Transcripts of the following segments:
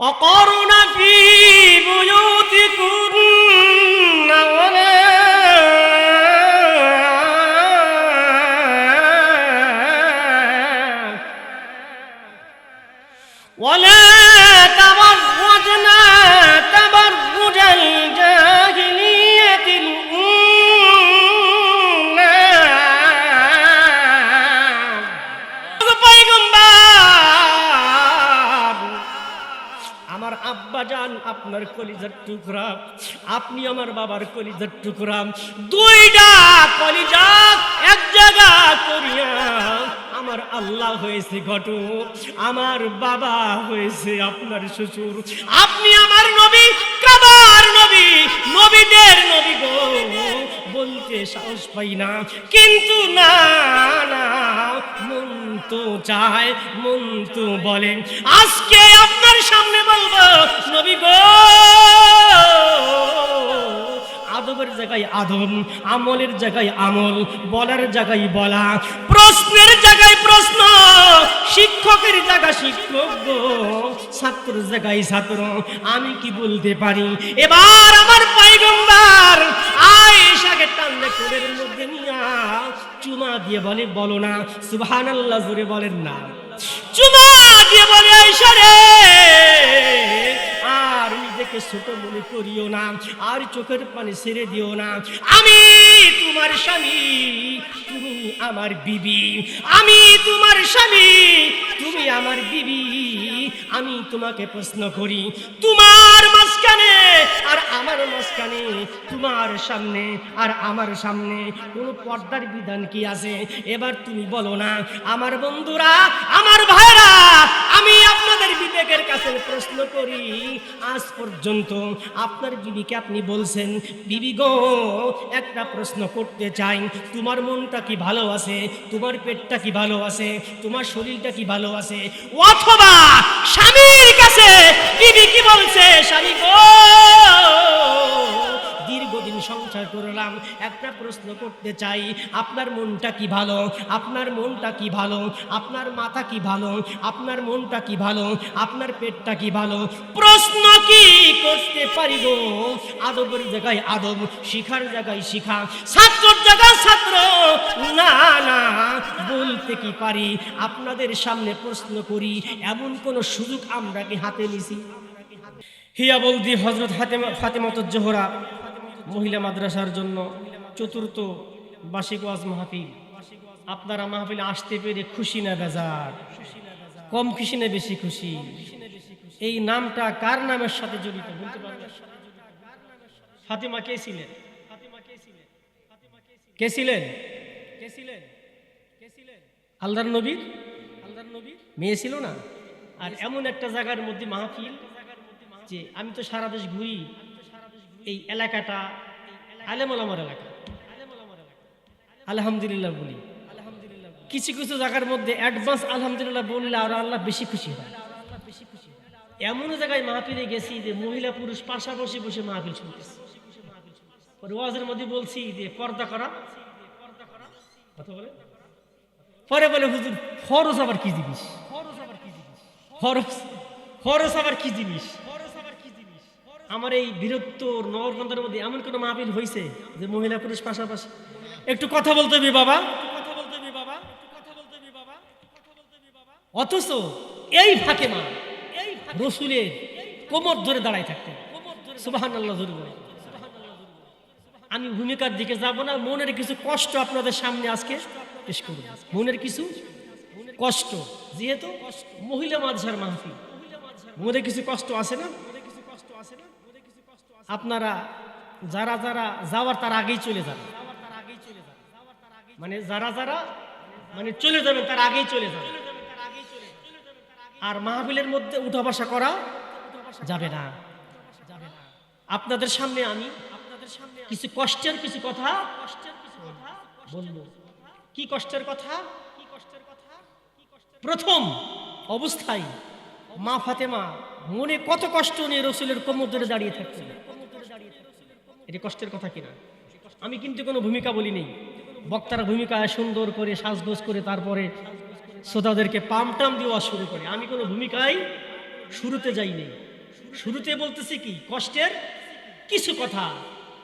অকরুণা ফি আপনার কলিজার টুকরা, আপনি আমার বাবার কলিজার টুকরা। দুইটা কলিজা এক জায়গা করিয়া আমার আল্লাহ হয়েছে ঘটক, আমার বাবা হয়েছে আপনার শ্বশুর। আপনি আমার নবী, কাবার নবী, নবীদের নবী গো। বলতে সাহস পাই না, কিন্তু না না, মন তো চায়, মন তো বলে। আজকে সামনে বলব, নবী গো। আদবের জায়গায় আদম, আমলের জায়গায় আমল, বলার জায়গায় বলা, প্রশ্নের জায়গায় প্রশ্ন, শিক্ষকের জায়গায় শিক্ষক গো, ছাত্রের জায়গায় ছাত্র, আমি কি বলতে পারি? এবার আমার পাইগম্বার আয়েশাকে টানলে কোলের মধ্যে নিয়া চুমা দিয়ে বলে, বলো না, সুবহানাল্লাহ জুড়ে বলেন না। চুমা দিয়ে বলে, আয়েশা রে। আর নিজেকে ছোট মনে করিও না, আর চোখের পানি ছেড়ে দিও না। আমি তোমার স্বামী, তুমি আমার বিবি। আমি তোমার স্বামী, তুমি আমার বিবি। আমি তোমাকে প্রশ্ন করি, তোমার মাঝখানে আর আমার মাঝখানে, তোমার সামনে আর আমার সামনে কোনো পর্দার বিধান কি আছে? এবার তুমি বলো না, আমার বন্ধুরা, আমার আপনাদের বিবেকের কাছে প্রশ্ন করি, আজ পর্যন্ত আপনার বিবিকে আপনি বলছেন, বিবি গো, একটা প্রশ্ন করতে চাই, তোমার মনটা কি ভালো আছে? তোমার পেটটা কি ভালো আছে? তোমার শরীরটা কি ভালো আছে? অথবা করলাম একটা প্রশ্ন করতে চাই, আপনার মনটা কি ভালো? আপনার মনটা কি ভালো? আপনার মাথা কি ভালো? আপনার মনটা কি ভালো? আপনার পেটটা কি ভালো? প্রশ্ন কি করতে পারি গো আদবের জায়গায় আদব, শিখার জায়গায় শিখা। ছাত্রর জায়গায় ছাত্র, না না, বলতে কি পারি? আপনাদের সামনে প্রশ্ন করি, এমন কোন সুযোগ আমরা কি হাতে নিছি? হিয়া বলদি, হজরত হাতেমা ফাতেমাত জোহরা মহিলা মাদ্রাসার জন্য চতুর্থ বার্ষিক ওয়াজ মাহফিল। আপনারা মাহফিলে আসতে পেরে খুশি না বেজার? কম খুশি না বেশি খুশি? এই নামটা কার নামের সাথে জড়িত বলতে ফাতিমা কে ছিলেন? কে ছিলেন? আল্লাহর নবীর? মেয়ে ছিল না? আর এমন একটা জায়গার মধ্যে মাহফিল যে আমি তো সারা দেশ ঘুরি। এই এলাকাটা আলেমলামার এলাকা। আলহামদুলিল্লাহ বলি। কিছু কিছু জায়গার মধ্যে অ্যাডভান্স আলহামদুলিল্লাহ বললে আর আল্লাহ বেশি খুশি হয়। এমন জায়গায় মাহফিলে গেছি যে মহিলা পুরুষ পাশাপাশি বসে মাহফিল শুনতেছে। পরে ওয়াজের মধ্যে বলছি যে, পর্দা করা। কথা বলে? পরে বলে, হুজুর ফরজ আবার কি জিনিস? ফরজ ফরজ আবার কি জিনিস? আমার এই বীরত্ব নগরগঞ্জের মধ্যে এমন কোনো মাহফিল হয়েছে যে মহিলা পুরুষ পাশাপাশি? একটু কথা বলতে হবে বাবা। অথচ এই ফাঁকে মা এই রসুলের কোমর ধরে থাকতেন সুবাহান আল্লাহ আমি ভূমিকার দিকে যাব না, মনের কিছু কষ্ট আপনাদের সামনে আজকে পেশ করব। মনের কিছু কষ্ট, যেহেতু মহিলা মাঝার মাহফিল। মনের কিছু কষ্ট আছে মনে কিছু কষ্ট আছে না? আপনারা যারা যারা যাওয়ার তার আগেই চলে যাবেন মানে যারা যারা মানে চলে যাবেন তার আগেই চলে যাবেন আর মাহফিলের মধ্যে উঠা বসা করা যাবে না। আপনাদের সামনে আমি কিছু কষ্টের কিছু কথা বলব। কি কষ্টের কথা? প্রথম অবস্থায় মা ফাতেমা মনে কত কষ্ট নিয়ে রসুলের কোমর ধরে দাঁড়িয়ে থাকতেন এটা কষ্টের কথা কিনা? আমি কিন্তু কোনো ভূমিকা বলি নেই। বক্তারা ভূমিকা সুন্দর করে সাজগোজ করে তারপরে শ্রোতাদেরকে পাম টাম দেওয়া শুরু করে। আমি কোনো ভূমিকায় শুরুতে যাই নেই। শুরুতে বলতেছি কি, কষ্টের কিছু কথা।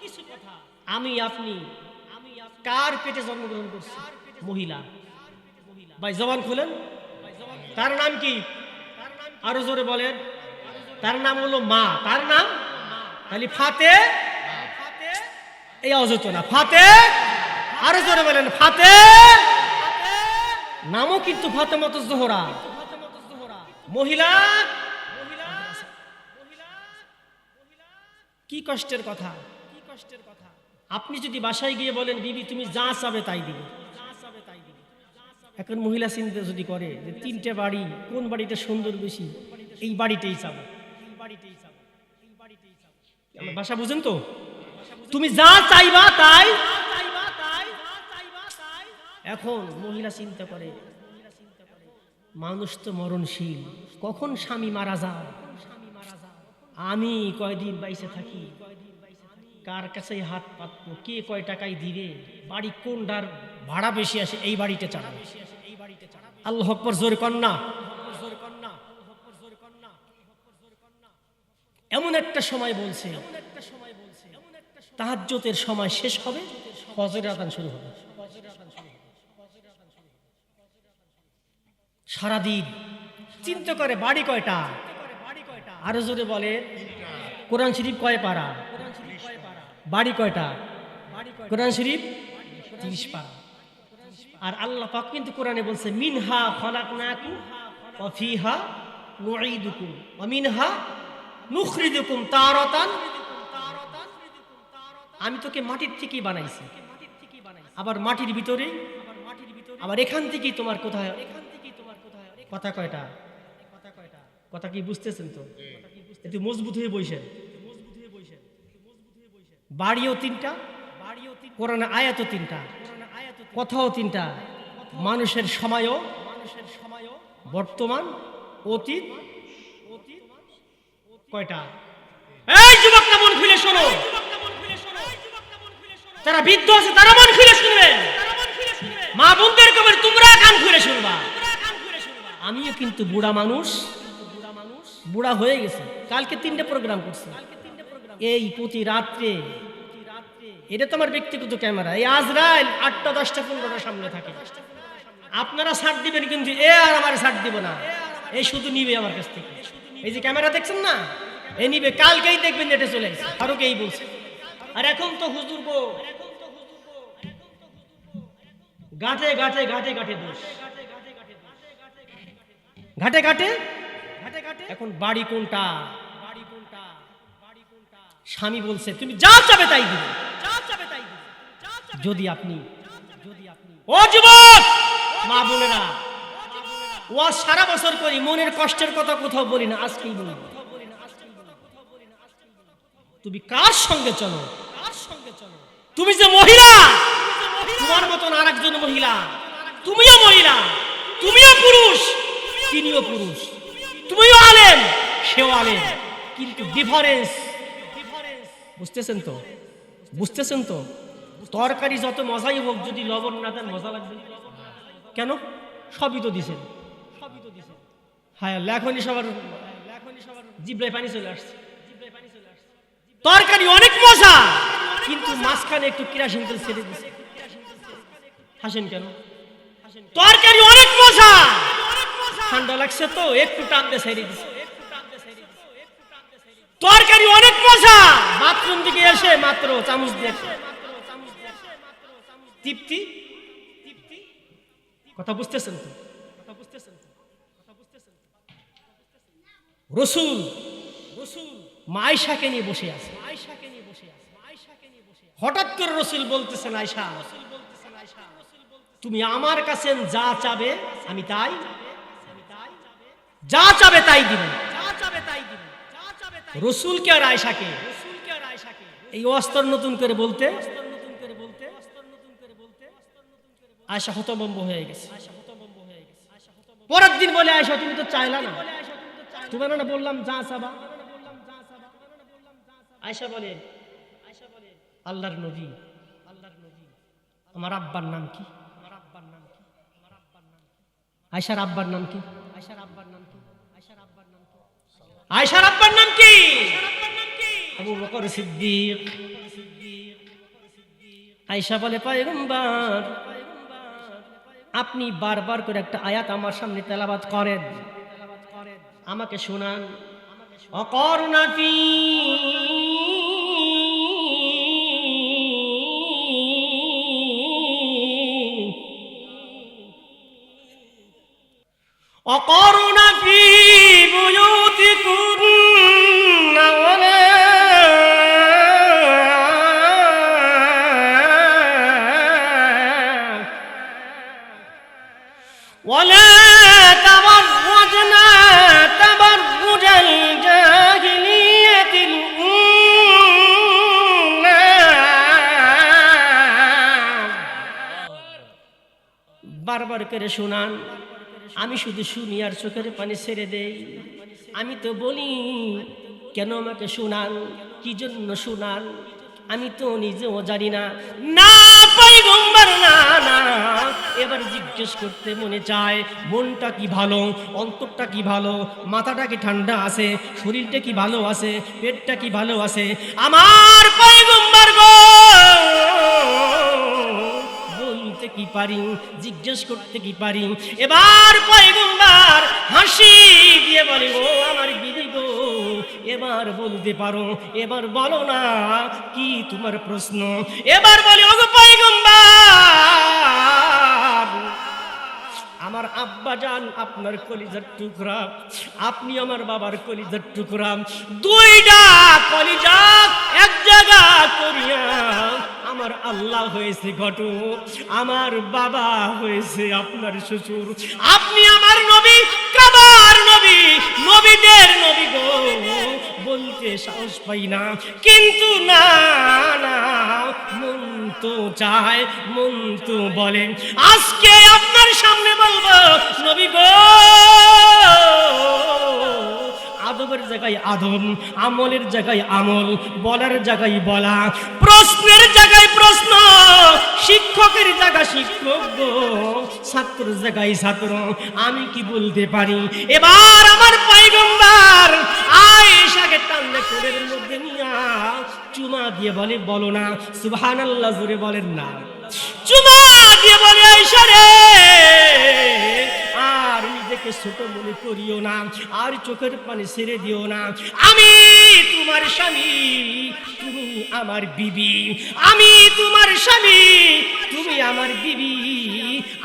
কিছু কথা আমি, আপনি আমি কার পেটে জন্মগ্রহণ করছি? মহিলা। ভাই, জবান খুলেন। তার নাম কি? আরও জোরে বলেন। তার নাম হলো মা। তার নাম? খালি ফাতে? এই অযত না ফাতে? আরও জোরে বলেন, ফাতে? নামও কিন্তু ফাতেমত জোহরা। মহিলা? কি কষ্টের কথা কি কষ্টের কথা? আপনি যদি বাসায় গিয়ে বলেন, বিবি, তুমি যা চাবে তাই দিবে। এখন মহিলা চিন্তা যদি করে যে তিনটে বাড়ি, কোন বাড়িটা সুন্দর বেশি? এই বাড়িটাই চাবো। আমার ভাষা বুঝেন তো? তুমি যা চাইবা তাই। এখন মহিলা চিন্তা করে মানুষ তো মরণশীল কখন স্বামী মারা যায় আমি কয়দিন বাইসে থাকি কার কাছে হাত পাতবো কে কয় টাকায় দিবে বাড়ি কোনটার ভাড়া বেশি আসে এই বাড়িতে চালাবে। আল্লাহ আকবর জোর কন্যা এমন একটা সময় বলছে তাহাজ্জতের সময় শেষ হবে, ফজরের আদান শুরু হবে। সারাদিন চিন্তা করে বাড়ি কয়টা? আরও জোরে বলে, কোরআন শরীফ কয় পারা? বাড়ি কয়টা? কোরআন শরীফ তিরিশ পারা। আর আল্লাহ পাক কিন্তু কোরআনে বলছে, মিনহা খলাকনাকুম ওয়া ফিহা নুঈদুকুম ওয়া মিনহা নুখরিজুকুম তারাতান। আমি তোকে মাটির থেকেই বানাইছি। আবার মাটির ভিতরে, আবার এখান থেকেই তোমার কোথায় কথা কয়টা? কথা কি বুঝতেছেন তো? একটু মজবুত হয়ে বইছেন বাড়িও তিনটা, কোরআনে আয়াতও তিনটা, কথাও তিনটা। মানুষের সময়ও মানুষের সময়ও, বর্তমান, অতীত কয়টা? এই মন খুলে শোনো। যারা বৃদ্ধ আছে, তারা মন খুলে শুনবেন মা বোনদের কবে তোমরা কান খুলে শুনবা। আমিও কিন্তু বুড়া মানুষ। বুড়া হয়ে গেছে। কালকে তিনটে প্রোগ্রাম করছি। এই প্রতি রাত্রে, এটা তো আমার ব্যক্তিগত ক্যামেরা। এই আজরাইল আটটা, দশটা, পনেরোটা সামনে থাকে। আপনারা ছাড় দিবেন কিন্তু এ আর আমার ছাড় দিব না। এই শুধু নিবে আমার কাছ থেকে। এই যে ক্যামেরা দেখছেন না? এ নিবে, কালকেই দেখবেন এটা চলে আসছে ফারুক এই বলছে। আর এখন তো হুজুর গো গাটে গাটে গাটে গাটে দোষ। ঘাটে ঘাটে? এখন বাড়ি কোনটা? স্বামী বলছে, তুমি যা চাবে তাই দিবে। যদি আপনি যদি আপনি ও যুবক! মা বোনেরা ও আজ সারা বছর করি, মনের কষ্টের কথা কোথাও বলি না, আজকেই বলি। তুমি কার সঙ্গে চলো? তুমি যে মহিলা, তোমার মতন আর একজন মহিলা। তুমিও মহিলা, তুমিও পুরুষ, তিনিও পুরুষ। তুমিও আলেন সেও আলেন কিন্তু ডিফারেন্স বুঝতেছেন তো? বুঝতেছেন তো? তরকারি যত মজাই হোক, যদি লবণ না দেন, মজা লাগবে। কেন? সবই তো দিছেন। হ্যাঁ লেখনি সবার জিব্রায় পানি চলে আসছে। তরকারি অনেক মজা, কিন্তু মাঝখানে একটু কিরাসিন তেল ছেড়ে দিছে। হাসেন কেন? তরকারি অনেক মজা, ঠান্ডা লাগছে তো, একটু টান দিয়ে ছেড়ে দিছে। তরকারি অনেক মজা, বাথরুম থেকে এসে মাত্র চামচ দিয়ে তৃপ্তি? কথা বুঝতেছেন তো? রসুল মাইশাকে নিয়ে বসে আছে। হঠাৎ করে রসুল বলতেছেন আয়সা তুমি আমার কাছে যা চাবে, আমি তাই, যা চাবে তাই দিবে। রসুলকে আর আয়সাকে এই অস্তর নতুন করে বলতে আয়সা হতবম্ব হয়ে গেছে। পরের দিন বলে আয়সা তুমি তো চাইলা না। তোমার না বললাম, যা চাবা। আয়সা বলে, আল্লাহর নবী আল্লাহর নবী আমার আব্বার নাম কি? আমার আব্বার নাম কি? আমার আব্বার নাম কি? আয়সার আব্বার নাম কি আয়সার আব্বার নাম কি আয়সার আব্বার নাম কি আয়সার আব্বার নাম কি আবু বকর সিদ্দিক। আয়সা বলে, পয়গম্বর, আপনি বারবার করে একটা আয়াত আমার সামনে তেলাবাদ করেন। আমাকে শোনান। অকর্ণাফি অকরুণ ফি বুয়ুতিকুন ওয়ালা বারবার করে শোনান। আমি শুধু শুনি আর চোখের পানি ছেড়ে দেই। আমি তো বলি, কেন আমাকে শোনান? কি জন্য শোনান? আমি তো নিজেও জানি না। না না না। এবার জিজ্ঞেস করতে মনে চায়, মনটা কি ভালো? অন্তরটা কি ভালো? মাথাটা কি ঠান্ডা আছে? শরীরটা কি ভালো আছে? পেটটা কি ভালো আছে? আমার পয়গম্বর গো কি পারি? জিজ্ঞেস করতে কি পারি? এবার পয়গম্বর হাসি দিয়ে বলে, ও আমার বিবি গো, এবার বলতে পারো, এবার বলো না কি তোমার প্রশ্ন? এবার বলে ও পয়গম্বর আমার আব্বা যান, আপনার কলিজার টুকরা, আপনি আমার বাবার কলিজার টুকরা। দুইটা কলিজা এক জায়গা করিয়া আমার আল্লাহ হয়েছে ঘটক আমার বাবা হয়েছে আপনার শ্বশুর। আপনি আমার নবী, কাবার নবী, নবীদের নবী গো। বলতে সাহস পাই না, কিন্তু না না, মন তো চায়, মন তো বলেন আজকে বলব নবী গো। আদবের জায়গায় আদব, আমলের জায়গায় আমল, বলার জায়গায় বলা, প্রশ্নের জায়গায় প্রশ্ন, শিক্ষকের জায়গায় শিক্ষক ছাত্র জায়গায় ছাত্র, আমি কি বলতে পারি? এবার আমার পাইগম্বার আয়েশাকে টানলে কোলের মধ্যে নিয়া চুমা দিয়ে বলে, বলো না, সুবহানাল্লাহ জুড়ে বলেন না। চুমা দিয়ে বলে, আয়েশা রে। নিজেকে ছোট মনে করিও না, আর চোখের পানি ছেড়ে দিও না। আমি তোমার স্বামী, তুমি আমার বিবি। আমি তোমার স্বামী, তুমি আমার বিবি।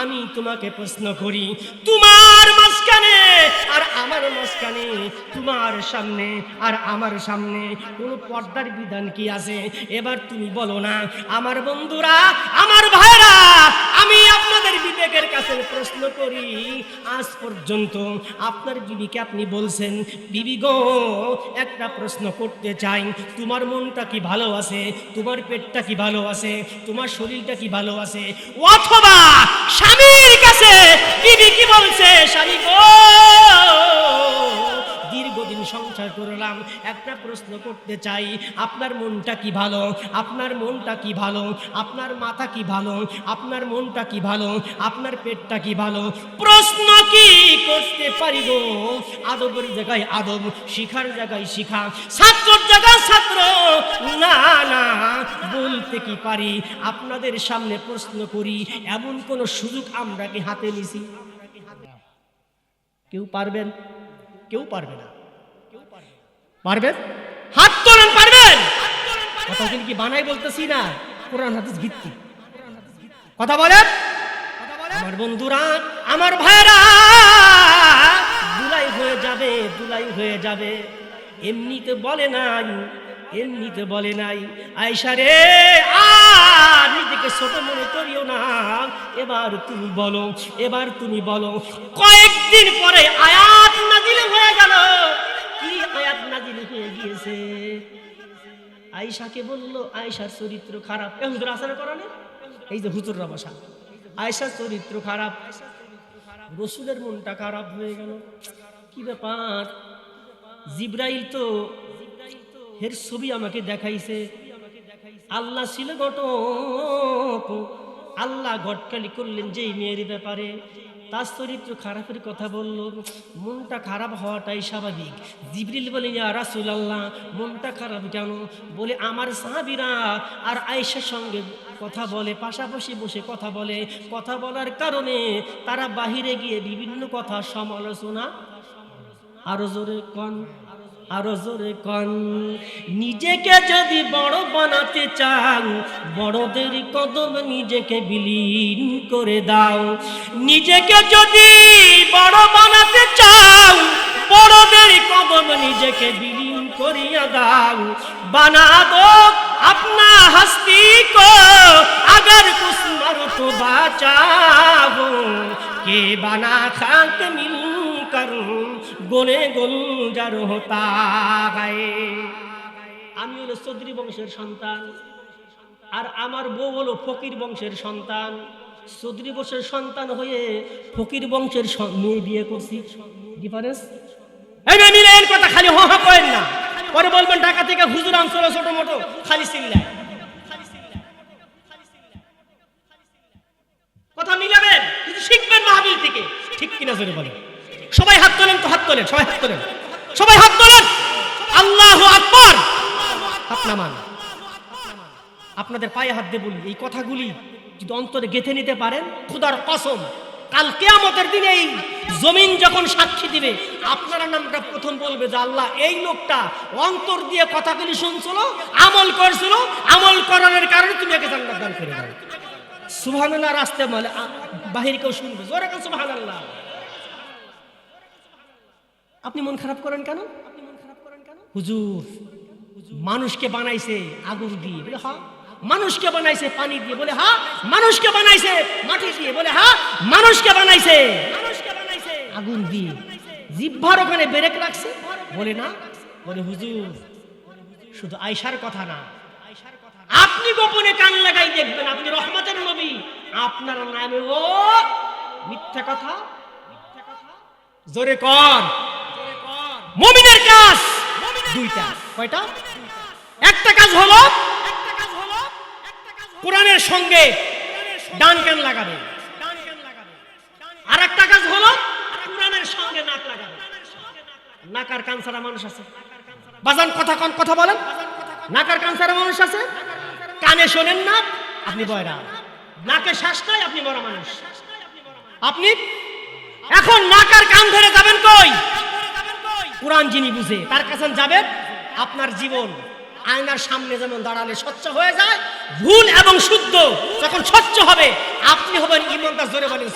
আমি তোমাকে প্রশ্ন করি, তোমার মাঝখানে আর আমার মাঝখানে, তোমার সামনে আর আমার সামনে কোন পর্দার বিধান কি আছে? এবার তুমি বলো না, আমার বন্ধুরা, আমার ভাইরা বিবেকের কাছে প্রশ্ন করি, আজ পর্যন্ত আপনার বিবিকে আপনি বলছেন, বিবি গো, একটা প্রশ্ন করতে চাই, তোমার মনটা কি ভালো আছে? তোমার পেটটা কি ভালো আছে? তোমার শরীরটা কি ভালো আছে? অথবা স্বামীর কাছে বিবি কি বলছে? স্বামী গো সংসার করলাম, একটা প্রশ্ন করতে চাই, আপনার মনটা কি ভালো? আপনার মনটা কি ভালো? আপনার মাথা কি ভালো? আপনার মনটা কি ভালো? আপনার পেটটা কি ভালো? প্রশ্ন কি করতে পারিব? আদবের জায়গায় আদব, শিখার জায়গায় শিখা। ছাত্রর জায়গায় ছাত্র, না না, বলতে কি পারি? আপনাদের সামনে প্রশ্ন করি, এমন কোন সুযোগ আমরা কি হাতে নিছি? কেউ পারবেন? কেউ পারবে না। পারবেন? হাত তোলেন পারবেন? কথা কি বানাই বলতেছি না? কোরআন হাদিস ভিত্তি। কথা বলেন? আমার বন্ধুরা আমার ভাইরা দুলাই হয়ে যাবে দুলাই হয়ে যাবে। এমনিতে বলে নাই এমনিতে বলে নাই। আয়সা রে আর নিজেকে ছোট মনে করিও না। এবার তুমি বলো এবার তুমি বলো। কয়েকদিন পরে আয়াত নাজিল হয়ে গেল। আয়াত নাজিল হয়ে গিয়েছে। আয়সাকে বলল আয়সার চরিত্র খারাপ। এ হুজুর আসার করানে এই যে হুজুররা বসা। আয়সার চরিত্র খারাপ। রসুলের মনটা খারাপ হয়ে গেল। কি ব্যাপার? জিব্রাইল তো হের ছবি আমাকে দেখাইছে। আল্লাহ ছিল ঘটক। আল্লাহ ঘটকালি করলেন যে মেয়ের ব্যাপারে। তার চরিত্র খারাপের কথা বলল, মনটা খারাপ হওয়াটাই স্বাভাবিক। জিবরিল বলে, ইয়া রাসূলুল্লাহ, মনটা খারাপ কেন? বলে, আমার সাহাবিরা আর আয়েশার সঙ্গে কথা বলে, পাশাপাশি বসে কথা বলে। কথা বলার কারণে তারা বাহিরে গিয়ে বিভিন্ন কথা সমালোচনা, আরও জোরে কন। আরও জোরে কন। নিজেকে যদি বড় বানাতে চান, বড়দের কদম নিজেকে বিলীন করে দাও। নিজেকে যদি বড় বানাতে চাও বড়দের কদম নিজেকে বিলীন করিয়া দাও। বানাবো আপনা হস্তি কো, আগর কুছ তো বাঁচাবো কে বানা খাক মিলু कर গোনে গুলজার গায়ে। আমি হলো চৌধুরী বংশের সন্তান, আর আমার বউ হলো ফকির বংশের সন্তান। চৌধুরী বংশের সন্তান হয়ে ফকির বংশের মেয়ে বিয়ে করছি। ডিফারেন্স কথা খালি হা করেন না। পরে বলবেন, ঢাকা থেকে হুজুর আনছিল ছোট মোটো, খালি চিল্লায় কথা মিলাবেন? শিখবেন মাহবিল থেকে। ঠিক কিনা বলেন। সবাই হাত তোলেন তো হাত তোলেন, সবাই হাত তোলেন। সবাই হাত তোলেন। আল্লাহ আকবার। হাত নামান। আপনাদের পায়ে হাত দিয়ে বলি, এই কথাগুলি যদি অন্তরে গেথে নিতে পারেন, খুদার কসম, কাল কেয়ামতের দিনে এই জমিন যখন সাক্ষী দিবে, আপনারা নামটা প্রথম বলবে যে আল্লাহ, এই লোকটা অন্তর দিয়ে কথাগুলি শুনছিল, আমল করছিল, আমল করানোর কারণে তুমি একে জান্নাত দান করে দাও। সুবহানাল্লাহ রাস্তে মানে বাহির কেউ শুনবে। জোরে কেন সুবহানাল্লাহ। আপনি মন খারাপ করেন কেন? আপনি মন খারাপ করেন কেন? হুজুর মানুষকে বানাইছে আগুন দিয়ে বলে হ্যাঁ? মানুষকে বানাইছে পানি দিয়ে বলে হ্যাঁ? মানুষকে বানাইছে মাটি দিয়ে বলে হ্যাঁ? মানুষকে বানাইছে মানুষকে বানাইছে আগুন দিয়ে। জিহ্বার ওখানে বেরেক রাখছে বলে না। বলে হুজুর শুধু আয়সার কথা না। আপনি গোপনে কান লাগাই দেখবেন আপনি রহমতের নবী। আপনার নামে ও মিথ্যা কথা জোরে কর। মুমিনের কাজ। দুইটা। কয়টা? একটা কাজ হলো কোরআনের সঙ্গে ডান কান লাগাবে। আর একটা কাজ হলো কোরআনের সঙ্গে নাক লাগাবে। নাকার কান ছাড়া মানুষ আছে। বাজান কথা কোন কথা বলেন? নাকার কান ছাড়া মানুষ আছে? কানে শোনেন না আপনি বয়রা। নাকে শ্বাস নাই আপনি বড় মানুষ। আপনি এখন নাকার কান ধরে যাবেন কই? কোরআন যিনি বুঝে, তার কাছে যাবেন আপনার জীবন আয়নার সামনে যেমন দাঁড়ালে স্বচ্ছ হয়ে যায়, ভুল এবং শুদ্ধ যখন স্বচ্ছ হবে, আপনি হবেন ইমানদার, জোরে বলেন